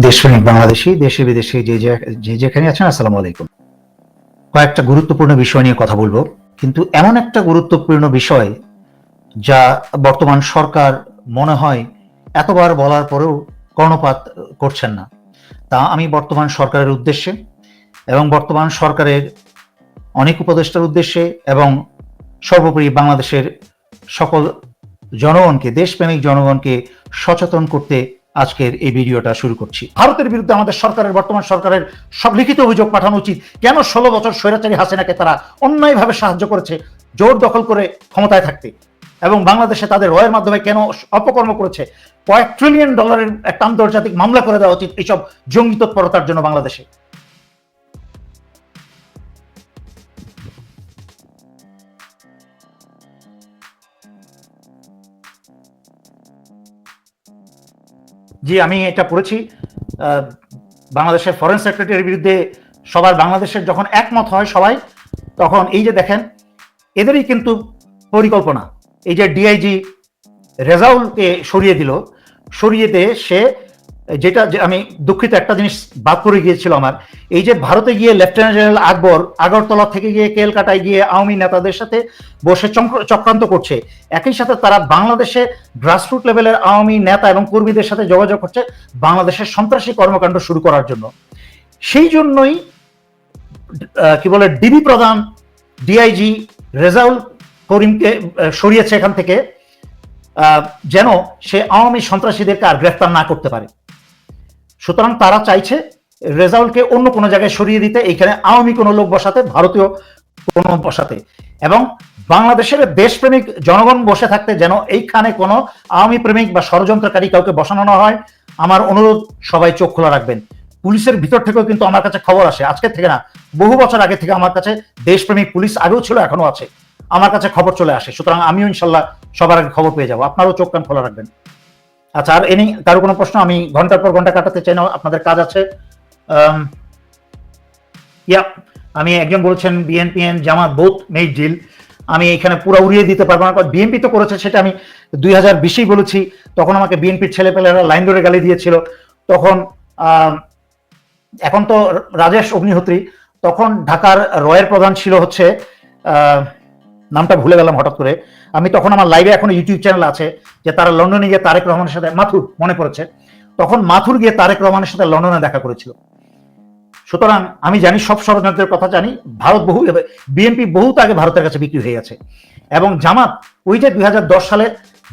দেশপ্রেমিক বাংলাদেশি, দেশে বিদেশে যে যে- যেখানে আছেন, আসসালামু আলাইকুম। কয়েকটা গুরুত্বপূর্ণ বিষয় নিয়ে কথা বলব, কিন্তু এমন একটা গুরুত্বপূর্ণ বিষয় যা বর্তমান সরকার মনে হয় এতবার বলার পরেও কর্ণপাত করছেন না। তা আমি বর্তমান সরকারের উদ্দেশ্যে এবং বর্তমান সরকারের অনেক উপদেষ্টার উদ্দেশ্যে এবং সর্বোপরি বাংলাদেশের সকল জনগণকে, দেশপ্রেমিক জনগণকে সচেতন করতে আজকের এই ভিডিওটা শুরু করছি। ভারতের বিরুদ্ধে আমাদের সরকারের, বর্তমান সরকারের সব লিখিত অভিযোগ পাঠানো উচিত। কেন ষোলো বছর স্বৈরাচারী হাসিনাকে তারা অন্যায়ভাবে সাহায্য করেছে? জোর দখল করে ক্ষমতায় থাকতে। এবং বাংলাদেশে তাদের রয়ের মাধ্যমে কেন অপকর্ম করেছে? কয়েক ট্রিলিয়ন ডলারের একটা আন্তর্জাতিক মামলা করে দেওয়া উচিত এইসব জঙ্গি তৎপরতার জন্য বাংলাদেশে। জি, আমি এটা পড়েছি। বাংলাদেশের ফরেন সেক্রেটারির বিরুদ্ধে সবার বাংলাদেশের যখন একমত হয় সবাই, তখন এই যে দেখেন, এদেরই কিন্তু পরিকল্পনা। এই যে ডিআইজি রেজাউলকে সরিয়ে দিল সরিয়েতে সে যেটা আমি দুঃখিত, একটা জিনিস বাদ করে গিয়েছিল আমার। এই যে ভারতে গিয়ে লেফটেন্যান্ট জেনারেল আকবর আগরতলা থেকে গিয়ে কেলকাটায় গিয়ে আওয়ামী নেতাদের সাথে বসে চক্র- চক্রান্ত করছে, একই সাথে তারা বাংলাদেশে গ্রাসরুট লেভেলের আওয়ামী নেতা এবং কর্মীদের সাথে যোগাযোগ করছে বাংলাদেশের সন্ত্রাসী কর্মকাণ্ড শুরু করার জন্য। সেই জন্যই কি বলে ডিবি প্রধান ডিআইজি রেজাউল করিমকে সরিয়েছে এখান থেকে যেন সে আওয়ামী সন্ত্রাসীদেরকে আর গ্রেফতার না করতে পারে। সুতরাং তারা চাইছে রেজাউলকে অন্য কোনো জায়গায় সরিয়ে দিতে, এইখানে আওয়ামী কোনো লোক বসাতে, ভারতীয় কোনো বসাতে। এবং বাংলাদেশের দেশপ্রেমিক জনগণ বসে থাকতে যেন এইখানে কোনো আওয়ামী প্রেমিক বা ষড়যন্ত্রকারী কাউকে বসানো না হয়, আমার অনুরোধ, সবাই চোখ খোলা রাখবেন। পুলিশের ভিতর থেকেও কিন্তু আমার কাছে খবর আসে, আজকে থেকে না, বহু বছর আগে থেকে আমার কাছে দেশপ্রেমিক পুলিশ আগেও ছিল এখনও আছে। আমার কাছে খবর চলে আসে, সুতরাং আমিও ইনশাল্লাহ সবার আগে খবর পেয়ে যাব। আপনারও চোখ কান খোলা রাখবেন। আচ্ছা আর এনি কারও কোনো প্রশ্ন? আমি ঘণ্টার পর ঘণ্টা কাটাতে চাই না, আপনাদের কাজ আছে। ইয়া, আমি একজন বলছেন, BNP and Jamaat both made deal. আমি এখানে পুরো উড়িয়ে দিতে পারব না, কারণ বিএনপি তো করেছে, সেটা আমি দুই হাজার বিশেই বলেছি। তখন আমাকে বিএনপির ছেলে ছেলেপেলেরা লাইন ধরে গালি দিয়েছিল। তখন এখন তো রাজেশ অগ্নিহোত্রী, তখন ঢাকার রয়ের প্রধান ছিল হচ্ছে নামটা ভুলে গেলাম হঠাৎ করে। আমি তখন আমার লাইভে এখন ইউটিউব চ্যানেল আছে, যে তারা লন্ডনে গিয়ে তারেক রহমানের সাথে, মাথুর, মনে পড়েছে? তখন মাথুর গিয়ে তারেক রহমানের সাথে লন্ডনে দেখা করেছিল। সুতরাং আমি জানি সব ষড়যন্ত্রের কথা জানি, ভারত বহু বিএনপি বহুত আগে ভারতের কাছে বিক্রি হয়ে গেছে। এবং জামাত, ওই যে দুই হাজার দশ সালে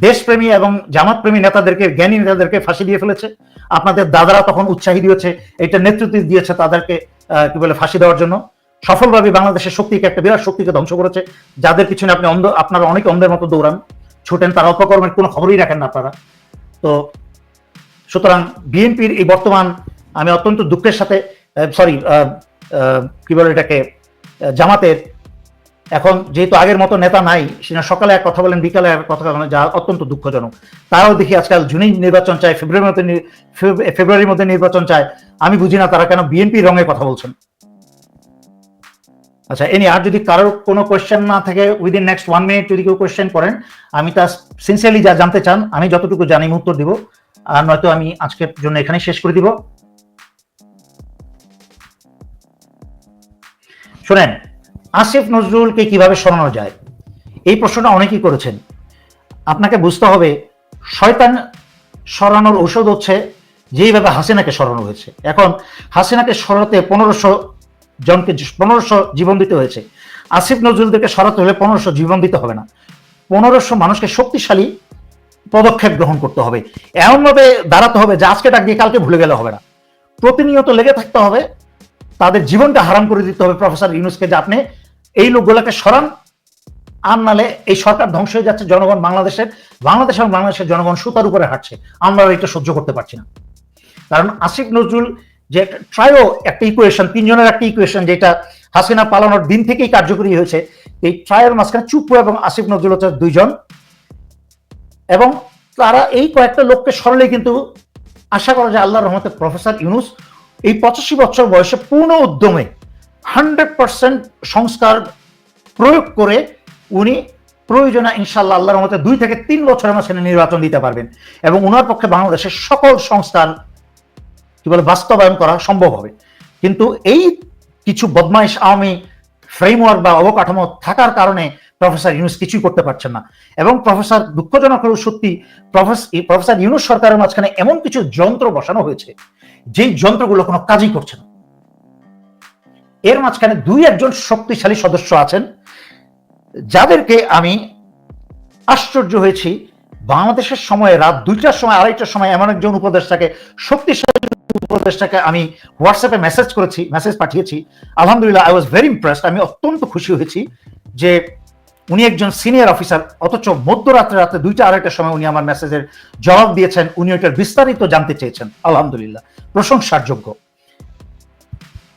দেশপ্রেমী এবং জামাত প্রেমী নেতাদেরকে, জ্ঞানী নেতাদেরকে ফাঁসি দিয়ে ফেলেছে। আপনাদের দাদারা তখন উৎসাহী দিয়েছে এটা নেতৃত্ব দিয়েছে তাদেরকে কি বলে, ফাঁসি দেওয়ার জন্য। সফলভাবে বাংলাদেশের শক্তিকে একটা বিরাট শক্তিকে ধ্বংস করেছে। যাদের পিছনে আপনি অন্ধ আপনারা অনেক অন্ধের মতো দৌড়ান, ছুটেন, তারা অপকর্মের কোনো খবরই রাখেন না আপনারা। তো সুতরাং বিএনপির এই বর্তমান, আমি অত্যন্ত দুঃখের সাথে সরি কি বলে এটাকে জামাতের, এখন যেহেতু আগের মতো নেতা নাই সেটা সকালে এক কথা বলেন, বিকালে এক কথা বলেন, যা অত্যন্ত দুঃখজনক। তারাও দেখি আজকাল জুনেই নির্বাচন চায়, ফেব্রুয়ারির মধ্যে ফেব্রুয়ারির মধ্যে নির্বাচন চায়। আমি বুঝি না তারা কেন বিএনপি রঙে কথা বলছেন। আচ্ছা এনি আর যদি কারোর কোনো কোয়েশ্চেন না থাকে উইদিন নেক্সট ওয়ান মিনিট যদি কেউ কোয়েশ্চেন করেন, আমি তা সিনসিয়ারলি যা জানতে চান, আমি যতটুকু জানি উত্তর দিব। আর নয়তো আমি আজকের জন্য এখানে শেষ করে দিব। শোনেন, আসিফ নজরুলকে কীভাবে সরানো যায়? এই প্রশ্নটা অনেকেই করেছেন। আপনাকে বুঝতে হবে, শয়তান সরানোর ঔষধ হচ্ছে, যেইভাবে হাসিনাকে সরানো হয়েছে। এখন হাসিনাকে সরাতে পনেরোশো জনকে পনেরোশো জীবন দিতে হয়েছে। আসিফ নজরুলদেরকে সরাতে হলে পনেরোশো জীবন দিতে হবে না। পনেরোশো মানুষকে শক্তিশালী পদক্ষেপ গ্রহণ করতে হবে। এমনভাবে দাঁড়াতে হবে যে আজকে ডাক দিয়ে কালকে ভুলে গেলে হবে না। প্রতিনিয়ত লেগে থাকতে হবে। তাদের জীবনটা হারাম করে দিতে হবে। প্রফেসর ইউনুসকে যে আপনি এই লোকগুলোকে সরান, আর নালে এই সরকার ধ্বংস হয়ে যাচ্ছে। জনগণ বাংলাদেশের, বাংলাদেশ এবং বাংলাদেশের জনগণ সুতার উপরে হাঁটছে। আমরা এটা সহ্য করতে পারছি না। কারণ আসিফ নজরুল যে ট্রায়ো একটা ইকুয়েশন তিনজনের একটা ইকুয়েশন যেটা হাসিনা পালানোর দিন থেকেই কার্যকরী হয়েছে। এই ট্রায়ের মাঝখানে চুপ্পু এবং আসিফ নজরুল দুইজন। এবং তারা এই কয়েকটা লোককে সরলে কিন্তু আশা করা যায় আল্লাহর রহমতে প্রফেসর ইউনুস এই পঁচাশি বছর বয়সে পূর্ণ উদ্যমে হান্ড্রেড পার্সেন্ট সংস্কার প্রয়োগ করে উনি প্রয়োজনে ইনশাল্লাহ আল্লাহর মতে দুই থেকে তিন বছরের মাঝখানে নির্বাচন দিতে পারবেন। এবং ওনার পক্ষে বাংলাদেশের সকল সংস্কার কি বলে, বাস্তবায়ন করা সম্ভব হবে। কিন্তু এই কিছু বদমাইশ আওয়ামী ফ্রেমওয়ার্ক বা অবকাঠামো থাকার কারণে প্রফেসর ইউনুস কিছুই করতে পারছেন না। এবং প্রফেসর, দুঃখজনক হলেও সত্যি প্রফেসর ইউনুস সরকারের মাঝখানে এমন কিছু যন্ত্র বসানো হয়েছে, যেই যন্ত্রগুলো কোনো কাজই করছে না। এর মাঝখানে দুই একজন শক্তিশালী সদস্য আছেন, যাদেরকে আমি আশ্চর্য হয়েছি। বাংলাদেশের সময়, রাত দুইটার সময়, আড়াইটার সময় এমন একজন উপদেষ্টাকে শক্তিশালী উপদেষ্টাকে আমি হোয়াটসঅ্যাপে মেসেজ করেছি মেসেজ পাঠিয়েছি। আলহামদুলিল্লাহ আই ওয়াজ ভেরি ইমপ্রেসড আমি অত্যন্ত খুশি হয়েছি যে উনি একজন সিনিয়র অফিসার অথচ মধ্যরাত্রে রাতে দুইটা আড়াইটার সময় উনি আমার মেসেজের জবাব দিয়েছেন। উনি ওইটার বিস্তারিত জানতে চেয়েছেন। আলহামদুলিল্লাহ প্রশংসার যোগ্য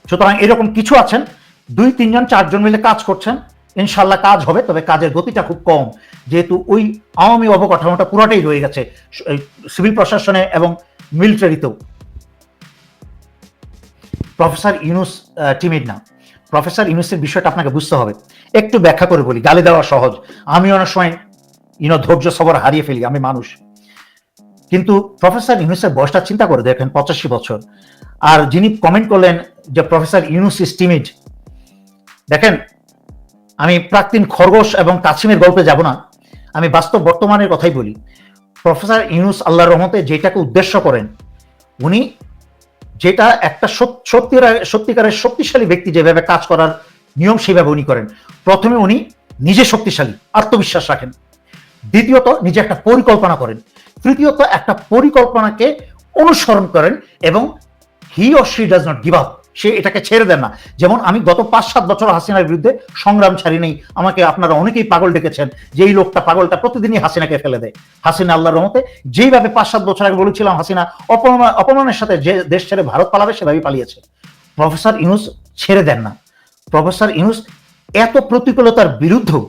সুতরাং এরকম কিছু আছেন। দুই, তিনজন, চারজন মিলে কাজ করছেন। ইনশাল্লাহ কাজ হবে, তবে কাজের গতিটা খুব কম। যেহেতু ওই আওয়ামী অবকাঠামোটা পুরোটাই রয়ে গেছে সিভিল প্রশাসনে এবং মিলিটারিতেও প্রফেসর ইউনুস টিমিড না। প্রফেসর ইউনুসের বিষয়টা আপনাকে বুঝতে হবে। একটু ব্যাখ্যা করে বলি, গালি দেওয়া সহজ। আমি অনেক সময় ইনো ধৈর্য, সবর হারিয়ে ফেলি, আমি মানুষ। কিন্তু প্রফেসর ইউনুসের বয়সটা চিন্তা করে দেখেন, পঁচাশি বছর। আর যিনি কমেন্ট করলেন যে প্রফেসর ইউনুস ইস টিমিড দেখেন, আমি প্রাক্তন খরগোশ এবং কাছিমের গল্পে যাব না। আমি বাস্তব বর্তমানের কথাই বলি। প্রফেসর ইউনুস আল্লাহর রহমতে যেটাকে উদ্দেশ্য করেন, উনি যেটা একটা সত্যিকারের শক্তিশালী ব্যক্তি যেভাবে কাজ করার নিয়ম সেভাবে উনি করেন। প্রথমে উনি নিজে শক্তিশালী, আত্মবিশ্বাস রাখেন। দ্বিতীয়ত নিজে একটা পরিকল্পনা করেন। তৃতীয়ত একটা পরিকল্পনাকে অনুসরণ করেন এবং he or she does not give up সে এটাকে ছেড়ে দেন না। যেমন আমি গত পাঁচ, সাত বছর হাসিনার বিরুদ্ধে সংগ্রাম ছাড়ি নেই আমাকে আপনারা অনেকেই পাগল ডেকেছেন যে এই লোকটা পাগলটা প্রতিদিনই হাসিনাকে ফেলে দেয়। হাসিনা আল্লাহর রহমতে যেইভাবে পাঁচ, সাত বছর আগে বলেছিলাম হাসিনা অপমান অপমানের সাথে যে দেশ ছেড়ে ভারত পালাবে, সেভাবেই পালিয়েছে। প্রফেসর ইনুস ছেড়ে দেন না। প্রফেসর ইনুস এত প্রতিকূলতার বিরুদ্ধেও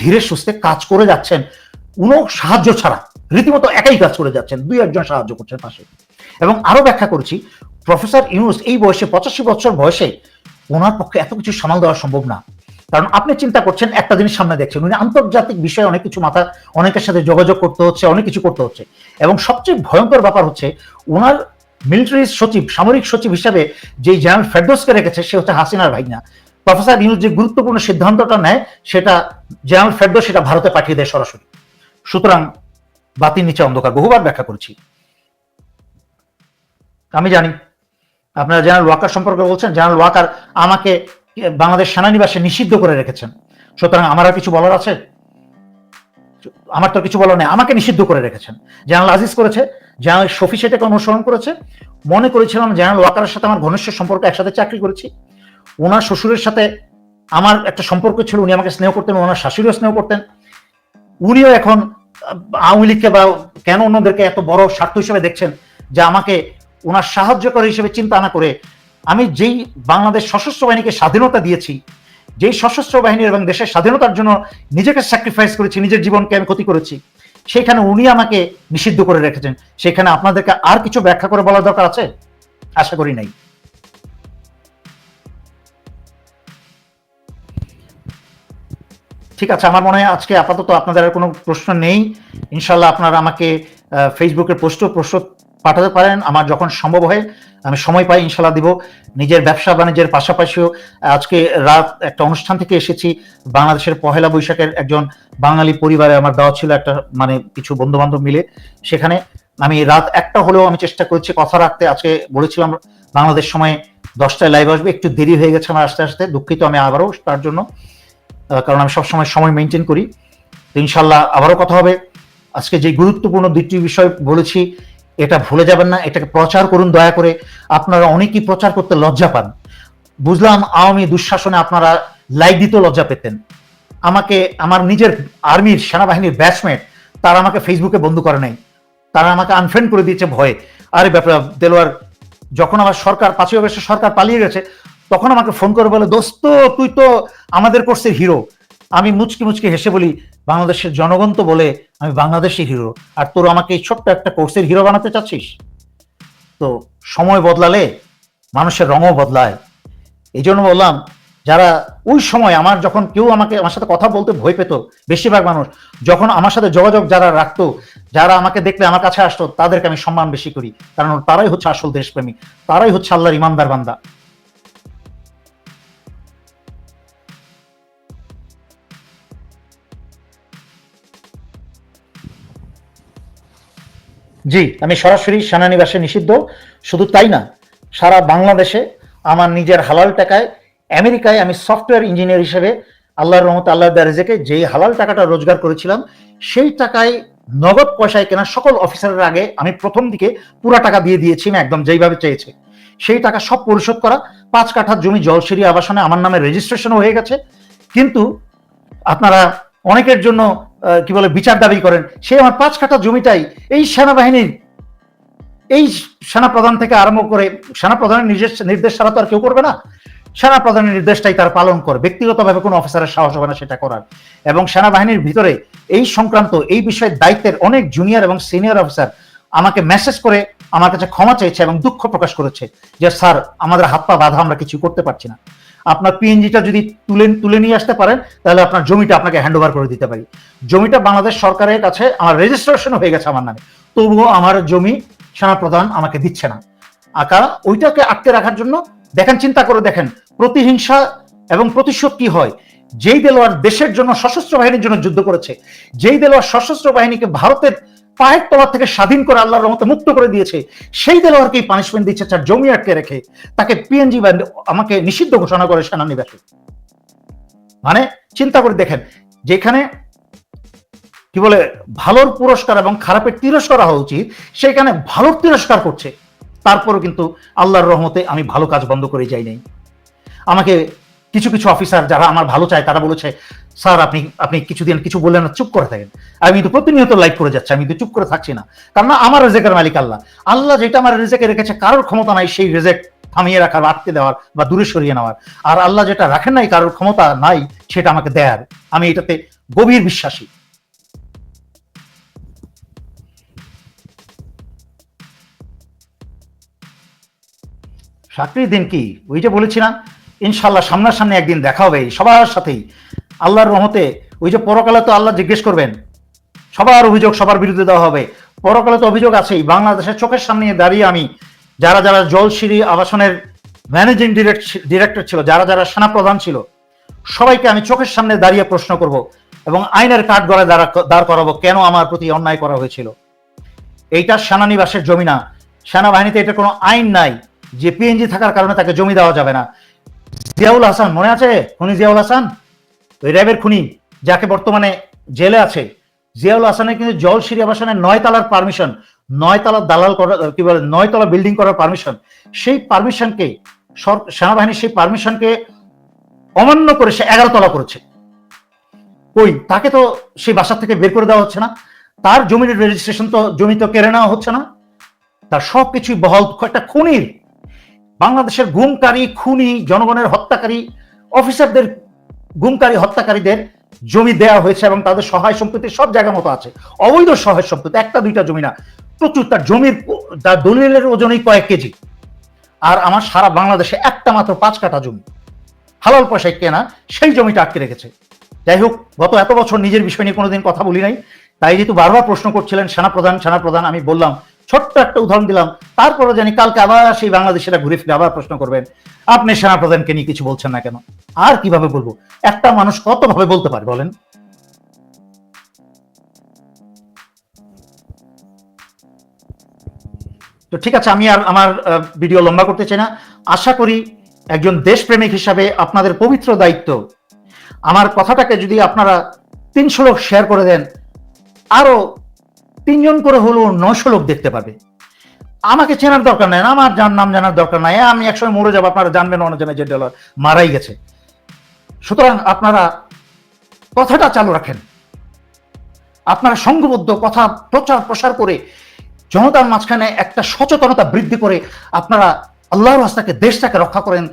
ধীরে সুস্থে কাজ করে যাচ্ছেন, কোনো সাহায্য ছাড়া, রীতিমতো একাই কাজ করে যাচ্ছেন, দুই, একজন সাহায্য করছেন পাশে। এবং আরও ব্যাখ্যা করছি প্রফেসর ইউনুস এই বয়সে, পঁচাশি বছর বয়সে ওনার পক্ষে এত কিছু সামাল দেওয়া সম্ভব না। কারণ আপনি চিন্তা করছেন, একটা জিনিস সামনে দেখছেন, উনি আন্তর্জাতিক বিষয়ে অনেক কিছু মাথা, অনেকের সাথে যোগাযোগ করতে হচ্ছে, অনেক কিছু করতে হচ্ছে। এবং সবচেয়ে ভয়ঙ্কর ব্যাপার হচ্ছে ওনার মিলিটারি সচিব, সামরিক সচিব হিসাবে যে জেনারেল ফেডোসকে রেখেছে, সে হচ্ছে হাসিনার ভাইনা। প্রফেসর ইউনুস যে গুরুত্বপূর্ণ সিদ্ধান্তটা নেয়, সেটা জেনারেল ফেডোস সেটা ভারতে পাঠিয়ে দেয় সরাসরি। সুতরাং বাতির নিচে অন্ধকার, বহুবার ব্যাখ্যা করেছি। আমি জানি আপনারা জেনারেল ওয়াকার সম্পর্কে বলছেন, জেনারেল ওয়াকার আমাকে বাংলাদেশ সেনানিবাসে নিষিদ্ধ করে রেখেছেন। সুতরাং আমার আর কিছু বলার আছে? আমার তো কিছু বলার নেই। আমাকে নিষিদ্ধ করে রেখেছেন। জেনারেল আজিজ করেছে, জেনারেল শফি সেটাকে অনুসরণ করেছে। মনে করেছিলাম জেনারেল ওয়াকারের সাথে আমার ঘনিষ্ঠ সম্পর্ক, একসাথে চাকরি করেছি। ওনার শ্বশুরের সাথে আমার একটা সম্পর্ক ছিল, উনি আমাকে স্নেহ করতেন, ওনার শাশুড়িও স্নেহ করতেন। উনিও এখন আওয়ামী লীগকে বা কেন অন্যদেরকে এত বড় স্বার্থ হিসেবে দেখছেন যে আমাকে ওনার সাহায্যকারী হিসেবে চিন্তা না করে আমি যেই বাংলাদেশ সশস্ত্র বাহিনীকে স্বাধীনতা দিয়েছি, যেই সশস্ত্র বাহিনী এবং দেশের স্বাধীনতার জন্য নিজেকে স্যাক্রিফাইস করেছি, নিজের জীবনকে আমি ক্ষতি করেছি সেখানে উনি আমাকে নিষিদ্ধ করে রেখেছেন। সেখানে আপনাদেরকে আর কিছু ব্যাখ্যা করে বলার দরকার আছে? আশা করি নাই। ঠিক আছে, আমার মনে হয় আজকে আপাতত আপনাদের আর কোনো প্রশ্ন নেই। ইনশাল্লাহ আপনারা আমাকে ফেসবুকের পোস্ট প্রশ্ন পাঠাতে পারেন। আমার যখন সম্ভব হয়, আমি সময় পাই ইনশাল্লাহ দিব। নিজের ব্যবসা বাণিজ্যের পাশাপাশিও আজকে রাত একটা অনুষ্ঠান থেকে এসেছি। বাংলাদেশের পহেলা বৈশাখের একজন বাঙালি পরিবারে আমার দেওয়া ছিল একটা মানে কিছু বন্ধু বান্ধব মিলে। সেখানে আমি রাত একটা হলেও আমি চেষ্টা করেছি কথা রাখতে। আজকে বলেছিলাম, বাংলাদেশ সময় দশটায় লাইভ আসবে। একটু দেরি হয়ে গেছে আমার আস্তে আস্তে। দুঃখিত আমি আবারও তার জন্য কারণ আমি সবসময় সময় মেনটেন করি। ইনশাল্লাহ আবারও কথা হবে। আজকে যে গুরুত্বপূর্ণ দুটি বিষয় বলেছি এটা ভুলে যাবেন না, এটাকে প্রচার করুন দয়া করে। আপনারা অনেকেই প্রচার করতে লজ্জা পান। বুঝলাম আওয়ামী দুঃশাসনে আপনারা লাইক দিতেও লজ্জা পেতেন। আমাকে, আমার নিজের আর্মির সেনাবাহিনীর ব্যাচমেট তারা আমাকে ফেসবুকে বন্ধ করে নাই। তারা আমাকে আনফ্রেন্ড করে দিয়েছে ভয়ে। আরে ব্যাপার, দেলোয়ার, যখন আমার সরকার, পাঁচই অগস্টে সরকার পালিয়ে গেছে, তখন আমাকে ফোন করে বলে, দোস্ত, তুই তো আমাদের কোর্সের হিরো আমি মুচকি মুচকি হেসে বলি, বাংলাদেশের জনগণ তো বলে আমি বাংলাদেশের হিরো আর তোর আমাকে এই ছোট্ট একটা কোর্সের হিরো বানাতে চাচ্ছিস? তো সময় বদলালে মানুষের রঙও বদলায়। এই জন্য বললাম, যারা ওই সময় আমার যখন কেউ আমাকে, আমার সাথে কথা বলতে ভয় পেত, বেশিরভাগ মানুষ, যখন আমার সাথে যোগাযোগ যারা রাখতো, যারা আমাকে দেখলে আমার কাছে আসতো, তাদেরকে আমি সম্মান বেশি করি। কারণ তারাই হচ্ছে আসল দেশপ্রেমী, তারাই হচ্ছে আল্লাহর ইমানদার বান্দা। জি, আমি সরাসরি সেনানিবাসে নিষিদ্ধ। শুধু তাই না, সারা বাংলাদেশে আমার নিজের হালাল টাকায় আমেরিকায় আমি সফটওয়্যার ইঞ্জিনিয়ার হিসেবে আল্লাহর রহমত আল্লাহ দারেজেকে যেই হালাল টাকাটা রোজগার করেছিলাম, সেই টাকায় নগদ পয়সায় কেনা সকল অফিসারের আগে আমি প্রথম দিকে পুরা টাকা দিয়ে দিয়েছি না একদম যেইভাবে চেয়েছে। সেই টাকা সব পরিশোধ করা, পাঁচ কাঠার জমি জলসিরি আবাসনে আমার নামে রেজিস্ট্রেশন হয়ে গেছে। কিন্তু আপনারা অনেকের জন্য কি বলে, বিচার দাবি করেন। সে আমার পাঁচ কাঠা জমিটাই এই সেনাবাহিনীর, এই সেনা প্রধান থেকে আরম্ভ করে সেনা প্রধানের নির্দেশ নির্দেশ ছাড়া তো আর কেউ করবে না। সেনা প্রধানের নির্দেশটাই তার পালন করে। ব্যক্তিগতভাবে কোনো অফিসারের সাহস হবে না সেটা করার। এবং সেনাবাহিনীর ভিতরে এই সংক্রান্ত এই বিষয়ে দায়িত্বের অনেক জুনিয়র এবং সিনিয়র অফিসার আমাকে মেসেজ করে আমার কাছে ক্ষমা চেয়েছে এবং দুঃখ প্রকাশ করেছে যে, স্যার, আমাদের হাত পা বাধা আমরা কিছু করতে পারছি না। আপনার পিএনজিটা যদি তুলে তুলে নিয়ে আসতে পারেন, তাহলে আপনার জমিটা আপনাকে হ্যান্ড ওভার করে দিতে পারি। জমিটা বাংলাদেশ সরকারের কাছে আমার রেজিস্ট্রেশন হয়ে গেছে আমার নামে। তবুও আমার জমি সেনাপ্রধান আমাকে দিচ্ছে না। আকা ওইটাকে আটকে রাখার জন্য দেখেন, চিন্তা করে দেখেন, প্রতিহিংসা এবং প্রতিশোধ কি হয়? যেই দেলোয়ার দেশের জন্য সশস্ত্র বাহিনীর জন্য যুদ্ধ করেছে, যেই দেলোয়ার সশস্ত্র বাহিনীকে ভারতের পায়ের তলার থেকে স্বাধীন করে আল্লাহর রহমতে মুক্ত করে দিয়েছে, সেই দেলোয়ারকেই পানিশমেন্ট দিচ্ছে তার জমি আটকে রেখে। তাকে পিএনজি বা আমাকে নিষিদ্ধ ঘোষণা করে সেনানিবাসে মানে চিন্তা করে দেখেন, যেখানে কি বলে, ভালোর পুরস্কার এবং খারাপের তিরস্কার হওয়া উচিত, সেখানে ভালোর তিরস্কার করছে। তারপরও কিন্তু আল্লাহর রহমতে আমি ভালো কাজ বন্ধ করে যাই নাই। আমাকে কিছু কিছু অফিসার যারা আমার ভালো চায়, তারা বলেছে স্যার, আপনি আপনি কিছুদিন কিছু বললেন না, চুপ করে থাকেন। আমি কিন্তু প্রতিনিয়ত লাইক করে যাচ্ছি, আমি কিন্তু চুপ করে থাকছি না। কারণ আমার রেজেকের মালিক আল্লাহ। আল্লাহ যেটা আমার রেজেকে রেখেছে, কারোর ক্ষমতা নাই সেই রেজেক থামিয়ে রাখার, আটকে দেওয়ার বা দূরে সরিয়ে নেওয়ার। আর আল্লাহ যেটা রাখেন নাই, কারোর ক্ষমতা নাই, সেটা আমাকে দেয়ার। আমি এটাতে গভীর বিশ্বাসী। চাকরির দিন কি? ওই যে বলেছি না ইনশাল্লাহ সামনাসামনি একদিন দেখা হবে। সবার সাথেই। আল্লাহর রহমতে ওই যে পরকালে তো আল্লাহ জিজ্ঞেস করবেন, সবার অভিযোগ সবার বিরুদ্ধে দেওয়া হবে। পরকালে তো অভিযোগ আছেই। বাংলাদেশের চোখের সামনে দাঁড়িয়ে আমি যারা যারা জলসিঁড়ি আবাসনের ম্যানেজিং ডিরেক্টর ছিল, যারা যারা সেনাপ্রধান ছিল, সবাইকে আমি চোখের সামনে দাঁড়িয়ে প্রশ্ন করব এবং আইনের কাঠ গড়ায় দাঁড়া দাঁড় করাবো কেন আমার প্রতি অন্যায় করা হয়েছিল। এইটা সেনানিবাসের জমি না। সেনাবাহিনীতে এটা কোনো আইন নাই যে পিএনজি থাকার কারণে তাকে জমি দেওয়া যাবে না। জিয়াউল হাসান, মনে আছে? খুনি জিয়াউল হাসান? ওই র্যাবের খুনি, যাকে বর্তমানে জেলে আছে। জিয়াউল হাসানের কিন্তু জলসিরি আবাসনের নয় তালার পারমিশন নয় তালার দালাল করার কি বলে, নয় তলা বিল্ডিং করার পারমিশন সেই পারমিশনকে সেনাবাহিনীর সেই পারমিশনকে অমান্য করে সে এগারো তলা করেছে। কই, তাকে তো সেই বাসা থেকে বের করে দেওয়া হচ্ছে না। তার জমির রেজিস্ট্রেশন তো জমি তো কেড়ে নেওয়া হচ্ছে না। তার সবকিছুই বহল, একটা খুনির বাংলাদেশের গুমকারী, খুনি, জনগণের হত্যাকারী, অফিসারদের গুমকারী হত্যাকারীদের জমি দেওয়া হয়েছে এবং তাদের সহায় সম্পত্তি সব জায়গা মতো আছে। অবৈধ সহায় সম্পত্তি, একটা দুইটা জমি না। প্রচুর, তার জমির তার দলিলের ওজনই কয়েক কেজি। আর আমার সারা বাংলাদেশে একটা মাত্র পাঁচ কাঠা জমি। হালাল পয়সায় কেনা, সেই জমিটা আটকে রেখেছে। যাই হোক, গত এত বছর নিজের বিষয় নিয়ে কোনোদিন কথা বলি নাই। তাই যেহেতু বারবার প্রশ্ন করছিলেন, সেনাপ্রধান সেনাপ্রধান, আমি বললাম ছোট্ট একটা উদাহরণ দিলাম। তারপরে জানি কালকে আবার সেই বাংলাদেশিরা ঘুরে ফিরে আবার প্রশ্ন করবেন, আপনি সেনাপ্রধানকে নিয়ে কিছু বলছেন না কেন? আর কীভাবে বলব? একটা মানুষ কতভাবে বলতে পারে বলেন? তো ঠিক আছে, আমি আর আমার ভিডিও লম্বা করতে চাই না। আশা করি একজন দেশপ্রেমিক হিসাবে আপনাদের পবিত্র দায়িত্ব। আমার কথাটাকে যদি আপনারা তিনশো লোক শেয়ার করে দেন, আরও তিনজন করে হলেও নশো লোক দেখতে পাবে। আমাকে চেনার দরকার নাই, আমার যার নাম জানার দরকার নাই। আমি একসময় মরে যাব, আপনারা জানবেন অনেকজনে যে ডলার মারাই গেছে। সুতরাং আপনারা কথাটা চালু রাখেন। আপনারা সংঘবদ্ধ কথা প্রচার প্রসার করে জনতার মাঝখানে একটা সচেতনতা বৃদ্ধি করে আপনারা আল্লাহর রাস্তাকে, দেশটাকে রক্ষা করেন।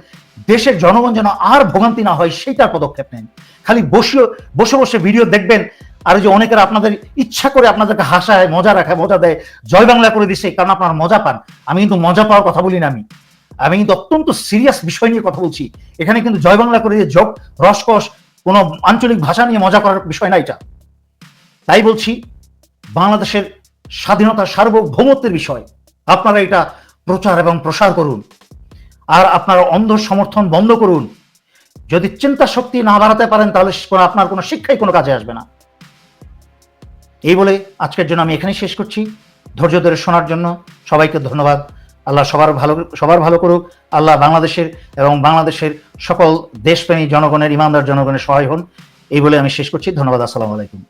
দেশের জনগণ যেন আর ভোগান্তি না হয়, সেইটার পদক্ষেপ নেন। খালি বসে বসে বসে ভিডিও দেখবেন আর যে অনেকের আপনাদের ইচ্ছা করে আপনাদেরকে হাসায়, মজা রাখায়, মজা দেয়, জয় বাংলা করে দিছে, কারণ আপনারা মজা পান। আমি কিন্তু মজা পাওয়ার কথা বলি না আমি। আমি কিন্তু অত্যন্ত সিরিয়াস বিষয় নিয়ে কথা বলছি। এখানে কিন্তু জয় বাংলা করে যে যোগ রসকস, কোনো আঞ্চলিক ভাষা নিয়ে মজা করার বিষয় না এটা। তাই বলছি, বাংলাদেশের স্বাধীনতা সার্বভৌমত্বের বিষয়। আপনারা এটা প্রচার এবং প্রসার করুন। আর আপনারা অন্ধ সমর্থন বন্ধ করুন। যদি চিন্তা শক্তি না বাড়াতে পারেন, তাহলে আপনার কোনো শিক্ষাই কোনো কাজে আসবে না। এই বলে আজকের জন্য আমি এখানেই শেষ করছি। ধৈর্য ধরে শোনার জন্য সবাইকে ধন্যবাদ। আল্লাহ সবার ভালো সবার ভালো করুক। আল্লাহ বাংলাদেশের এবং বাংলাদেশের সকল দেশপ্রেমী জনগণের, ইমানদার জনগণের সহায় হন। এই বলে আমি শেষ করছি। ধন্যবাদ। আসসালামু আলাইকুম।